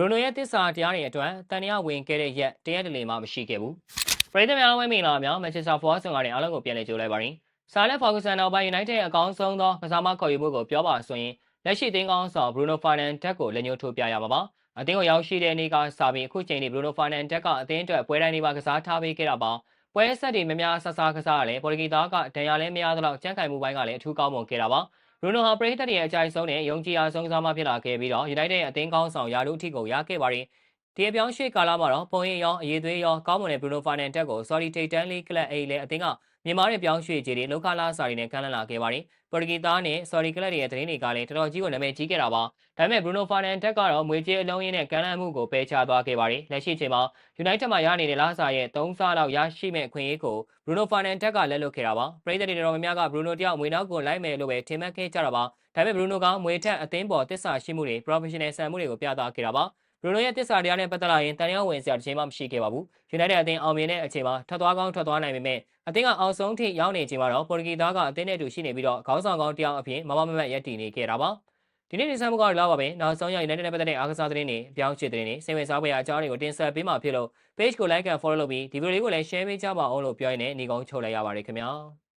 ရိုနိုရဲ့တစ္ဆာတရားတွေအတွက်တန်တရားဝင်ခဲ့တဲ့ရက်တရက်တလေမှမရှိခဲ့ဘူးပရိသတ်များဝဲမင်္ဂလာများမန်ချက်စတာဖော်ဆန်ကနေအားလုံးကိုပြန်လည်ကြိုးလိုက်ပါရစေဆာလက်ဖော်ဂဆန်နောက်ပိုင်း United အကောင်းဆုံးသောကစားမခေါ်ယူမှုကိုပြောပါဆိုရင်လက်ရှိသင်းကောင်းဆောင် Bruno Fernandes ကိုလက်ညှိုးထိုးပြရမှာပါအသင်းကိုရောက်ရှိတဲ့နေ့ကစပြီးအခုချိန်ထိ Bruno Fernandes ကအသင်းအတွက်ပွဲတိုင်းတွေမှာကစားထားပေးခဲ့တာပါပွဲဆက်တွေများများဆဆကစားရတယ်ပေါ်တူဂီသားကဒဏ်ရာလည်းမရသလောက်ကြန့်ခိုင်မှုပိုင်းကလည်းအထူးကောင်းမွန်ခဲ့တာပါဘ ရူနိုဟာပရိသတ်ရဲ့အကြိုက်ဆုံးနဲ့ယုံကြည်အားဆုံးစားမှဖြစ်လာခဲ့ပြီးတော့ United ရဲ့အသင်းကောင်းဆောင်ယာလူအထိကိုရခဲ့ပါတယ် ဒီအပြောင်းရွှေ့ကာလမှာတော့ပုံရိပ်ရောအရေးသွေးရောကောင်းမွန်တဲ့ဘရူနိုဖာနန်တက်ကို Sorry Titan League ကလပ် A လည်းအသင်းကမြန်မာရဲ့ပြောင်းရွှေ့ခြေတွေလောက်ခလာစာတွေနဲ့ကမ်းလှမ်းလာခဲ့ပါတယ်ပေါ်တူဂီသားနဲ့ Sorry ကလပ်ရဲ့သတင်းတွေကလည်းတော်တော်ကြီးကိုနာမည်ကြီးခဲ့တာပါဒါပေမဲ့ Bruno Fernandes ကတော့မွေကြေးအလုံးရင်းနဲ့ကမ်းလှမ်းမှုကိုပယ်ချသွားခဲ့ပါတယ်လက်ရှိချိန်မှာ United မှာရနေတဲ့လာစာရဲ့3ဆလောက်ရရှိမဲ့ခွင့်ရေးကို Bruno Fernandes ကလက်လွတ်ခဲ့တာပါပရိသတ်တွေတော်တော်များများက Bruno တယောက်မွေနောက်ကိုလိုက်မယ်လို့ပဲထင်မှတ်ခဲ့ကြတာပါဒါပေမဲ့ Bruno ကမွေထက်အသင်းပေါ်တစ္ဆာရှိမှုတွေ professional ဆန်မှုတွေကိုပြသခဲ့တာပါ ဘရူနိုရဲ့တစ္ဆာတရားနဲ့ပတ်သက်လာရင်တန်ရောင်းဝင်စရာတစ်ချိန်မှမရှိခဲ့ပါဘူး။ United အသင်းအောင်မြင်တဲ့အချိန်မှာထွက်သွားကောင်းထွက်သွားနိုင်ပေမဲ့အသင်းကအောင်ဆုံးထိရောက်နေချိန်မှာတော့ပေါ်တူဂီသားကအသင်းနဲ့အတူရှိနေပြီးတော့ခေါင်းဆောင်ကောင်းတယောက်အဖြစ်မမမမတ်ရက်တည်နေခဲ့တာပါ။ဒီနေ့ဒီဇင်ဘာကတော့လောက်ပါပဲ။နောက်ဆုံးရ United နဲ့ပတ်သက်တဲ့အားကစားသတင်းတွေအပြောင်းအရွှေ့သတင်းတွေစိတ်ဝင်စားဖွယ်အကြောင်းတွေကိုတင်ဆက်ပေးမှာဖြစ်လို့ page ကို like and follow လုပ်ပြီးဒီဗီဒီယိုလေးကိုလည်း share ပေးကြပါအောင်လို့ပြောရင်းနဲ့ညီကုန်းချုပ်လိုက်ရပါတယ်ခင်ဗျာ။